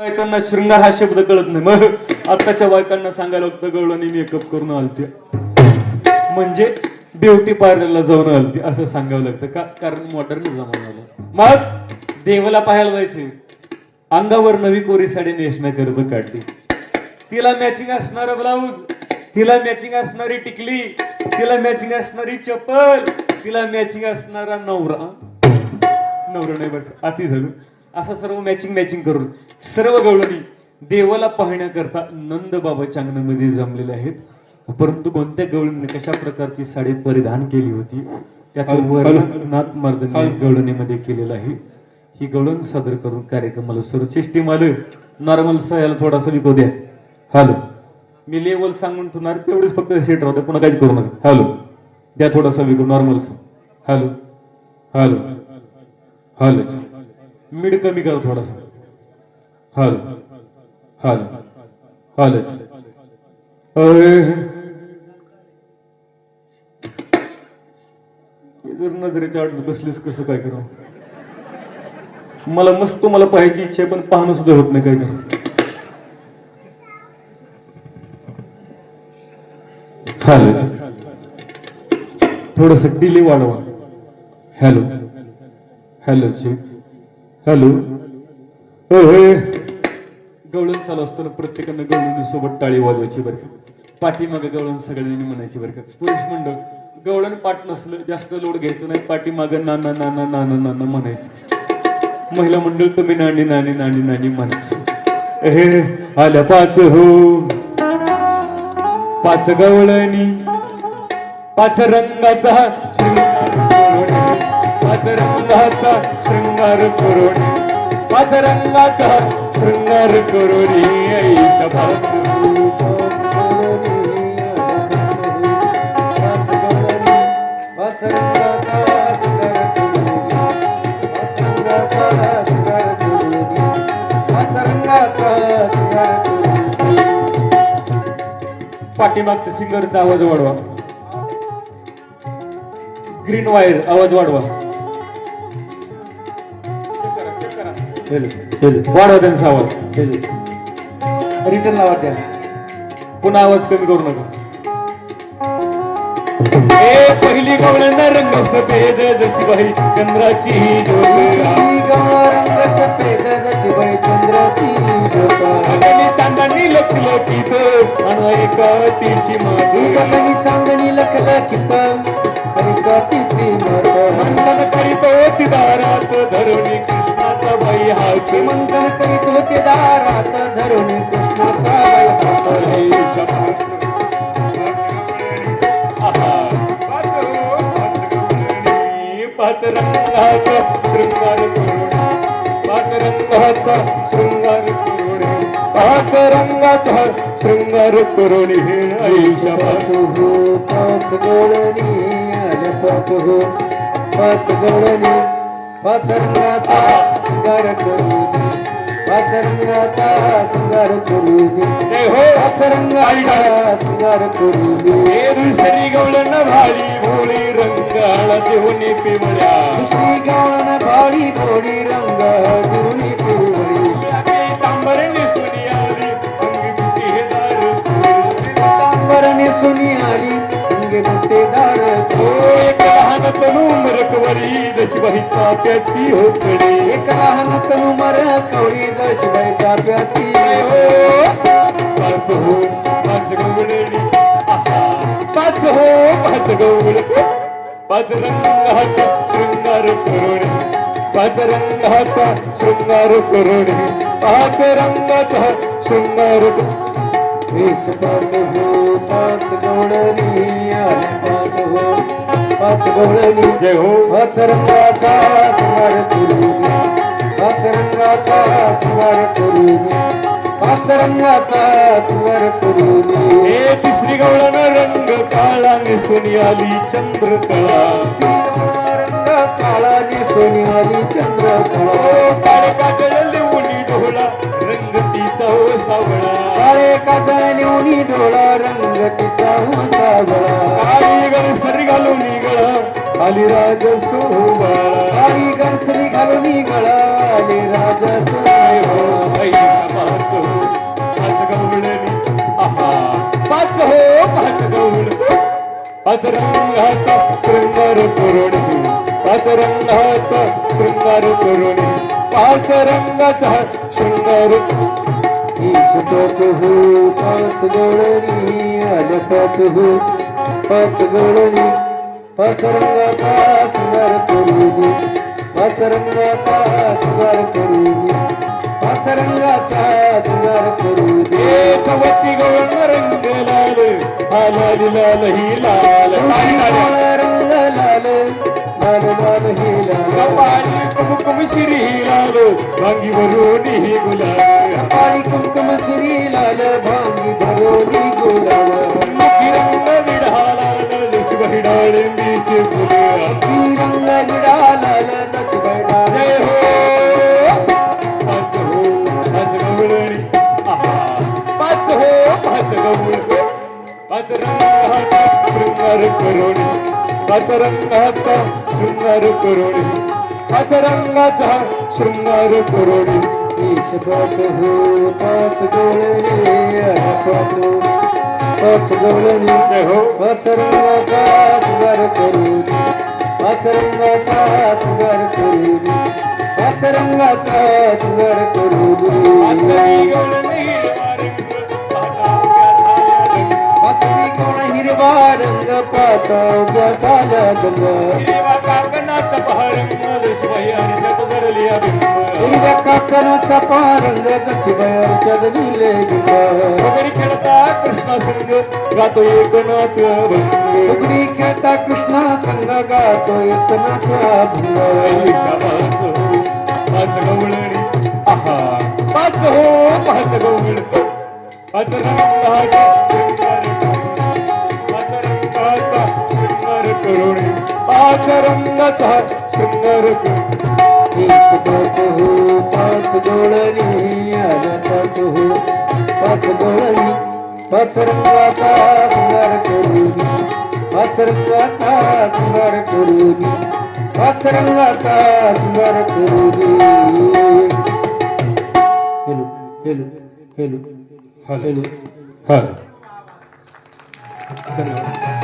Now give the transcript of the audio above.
बायकांना शृंगार हा शब्द कळत नाही. मग आताच्या बायकांना सांगायला लागतं नाही मेकअप करून आलते. म्हणजे ब्युटी पार्लरला जाऊन आलती असं सांगावं लागतं. का कारण मॉडर्न जमाना आला. मग देवाला पाहायला जायचे. अंगावर नवी कोरी साडी नेसण्याकरता काढली. तिला मॅचिंग असणारा ब्लाऊज तिला मॅचिंग असणारी टिकली तिला मॅचिंग असणारी चप्पल तिला मॅचिंग असणारा नवरा. नवरा नाही बरं अति झालं. असं सर्व मॅचिंग मॅचिंग करून सर्व गवळणी देवाला पाहण्याकरता नंद बाबाच्या अंगणामध्ये जमलेले आहेत. परंतु कोणत्या गवळणीने कशा प्रकारची साडी परिधान केली होती त्याचं वर्णन नाथ मार्जन गवळणीमध्ये केलेलं आहे. ही गवळण सादर करून कार्यक्रमाला सुरू सिस्टीम आलं. नॉर्मल याला थोडासा विकू द्या. हॅलो. मी लेवल सांगून ठेवणार तेवढेच फक्त सेट राहते पुन्हा काहीच करू नका. हॅलो. द्या थोडासा विकू normal hello. Hello. Hello. Mid कमी करा थोडासा. हॅलो. हॅलो. हॅलो अरे. नजरेच्या आड बसलीस कसं काय करू? मला मस्त मला पाहायची इच्छा आहे पण पाहणं सुद्धा होत नाही काय करू हॅलो थोडस डिले वाढवा. Hello hello check hello. गवळण चालू असताना प्रत्येकानं गवळणी सोबत टाळी वाजवायची बरं का. पाठीमागे गवळण सगळ्यांनी म्हणायची बरं का. पुरुष मंडळ गवळण पाठ नसलं जास्त लोड घ्यायचं नाही पाठीमागं नाना नाना नाना नाना म्हणायचं. महिला मंडळ तुम्ही नाणी नाणी नाणी नाणी म्हणा. हे आल्या पाच हो. पाच गवळणी पाच रंगाचा शृंगार पाच रंगाचा शृंगार करोणी पाच रंगाचा शृंगार करोणी ऐशा पाठीमागचा सिंगरचा आवाज वाढवा. ग्रीन वायर आवाज वाढवा. वाढवा त्यांचा आवाज. रिटर्न लावा त्या पुन्हा आवाज कमी करू नका. ए पहिली गवळण रंग सफेद जशी बाई चंद्राची अगली चांदणी लखलखीत आणि एका तिची मागणी चांदणी लखला कित आणि काठीची माता. मंथन करीत दारात धरुणी. कृष्णाचा बाई मंथन करीत होते दारात. धरून कृष्णाचा पाच रंगाचा शृंगार करुणे पाच रंगाचा शृंगार करुणे पाच रंगाचा शृंगार करुणे ऐशा पाच हो पाच गोळणी पाच हो पाच गोळणी पाच रंगाचा शृंगार करू दे पाच रंगाचा शृंगार करू दे जय हो! दुसरी गवळण भाली भोळी रंगाळा देऊनी पिवळ्या. दुसरी गवळण भाडी भोडी रंग जुनी पिवळी. तांबर निसुनी आली अंगी बुटी हे दार तांबर नेसुनी आली अंगे हो एक मर कवरी जशी बाई ताप्याची होतडी एक लहान तनु मर कवरी जशी बाई चाप्याची. हो पाच हो पाच गवळणी. पाच हो पाच गवळ पाच रंगाचा शृंगार करून पाच रंगाचा शृंगार करून पाच रंगाचा शृंगार वेश पाच हो पाच गवळणी पाच हो पाच गवळणी जय हो. पाच रंगाचा शृंगार करू पाच रंगाचा शृंगार करू पाच रंगाचा शृंगार करू हे तिसरी गवळण रंग काळा निसून आली चंद्रकळा. रंग काळा सोनी आली चंद्र घालूनी डोळा रंग तिचा सावळा आई गणसरी घालून गळा आली राज सोबाळा आई गणसरी घालून गळा आली राज पाच हो पाच गवळ आहा पाच हो पाच रंगाचा शृंगार पुरवणी पाच रंगाचा शृंगार पुरवणी पाच रंगाचा शृंगार पाच हो पाच गवळणी आल्या पाच हो पाच गवळणी पाच रंगाचा शृंगार करू दे पाच रंगाचा शृंगार करू दे पाच रंगाचा शृंगार करू दे चवती गौण रंग लाल हा लाल लाल ही लाल रंग लाल लाल लाल हे लाल कपाळी कुमकुम श्री लाल वांगी भरून ही गुलाल आणि कुंकुम श्री लाल भांगी भरोली गुलाब रंग विढाला जशी डाळिंबीचे फुले रंग निळाला जस बैडा जय हो पाच हो पाच गवळणी. आहा पाच हो पाच गवळ पाच रंगाचा शृंगार करोणी. पाच शृंगार करोणी पाच रंगाचा शृंगार करोणी ईश पाच हो पाच आल्या पाच पाच गवळणी जय हो? पाच रंगाचा जुगार करू दे पाच रंगाचा जुगार करू दे पाच रंगाचा जुगार करू दे पाचवी गवळणी हिरवा रंग पाहता उभ्या झाल्या रंग. हिरवा हिरवा रंग पाता उद्या झाल्या काकणाचा पारंग जशी बयाच्या दिले वगैरे खेळता कृष्णा संग गातो एकनाथ भंग फुगडी खेळता कृष्णा संग गातो भंग शाबाच पाच गवळणी आहा पाच हो पाच गवळ पाच रंगाचा पाच करुणी पाच रंगाचा ईश पाच हो पाच डोळणी पाच हो पाच डोळणी पाच रंगाचा शृंगार करू दे पाच रंगाचा शृंगार करू दे पाच रंगाचा शृंगार करू दे hello hello hello hello. Hello धन्यवाद.